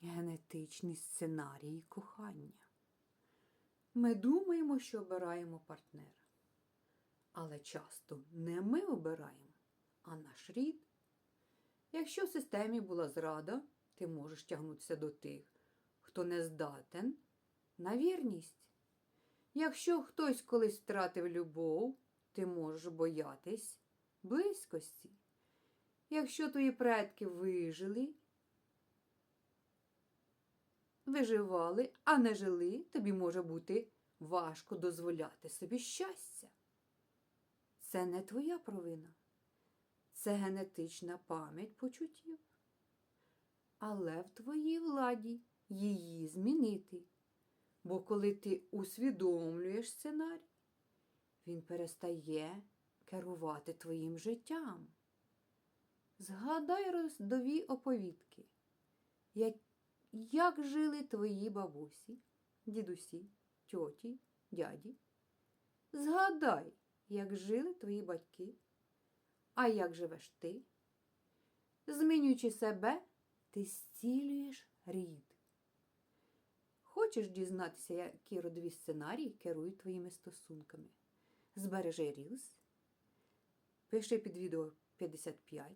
генетичні сценарії кохання. Ми думаємо, що обираємо партнера. Але часто не ми обираємо, а наш рід. Якщо в системі була зрада, ти можеш тягнутися до тих, хто не здатен на вірність. Якщо хтось колись втратив любов, ти можеш боятись близькості. Якщо твої предки вижили, виживали, а не жили, тобі може бути важко дозволяти собі щастя. Це не твоя провина, це генетична пам'ять почуттів. Але в твоїй владі її змінити. Бо коли ти усвідомлюєш сценарій, він перестає керувати твоїм життям. Згадай роздові оповідки, як, як жили твої бабусі, дідусі, тьоті, дяді. Згадай, як жили твої батьки, а як живеш ти. Змінюючи себе, ти зцілюєш рід. Хочеш дізнатися, які родові сценарії керують твоїми стосунками? Збережи Рілс, пиши під відео 55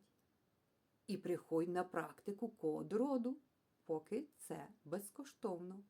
і приходь на практику код роду, поки це безкоштовно.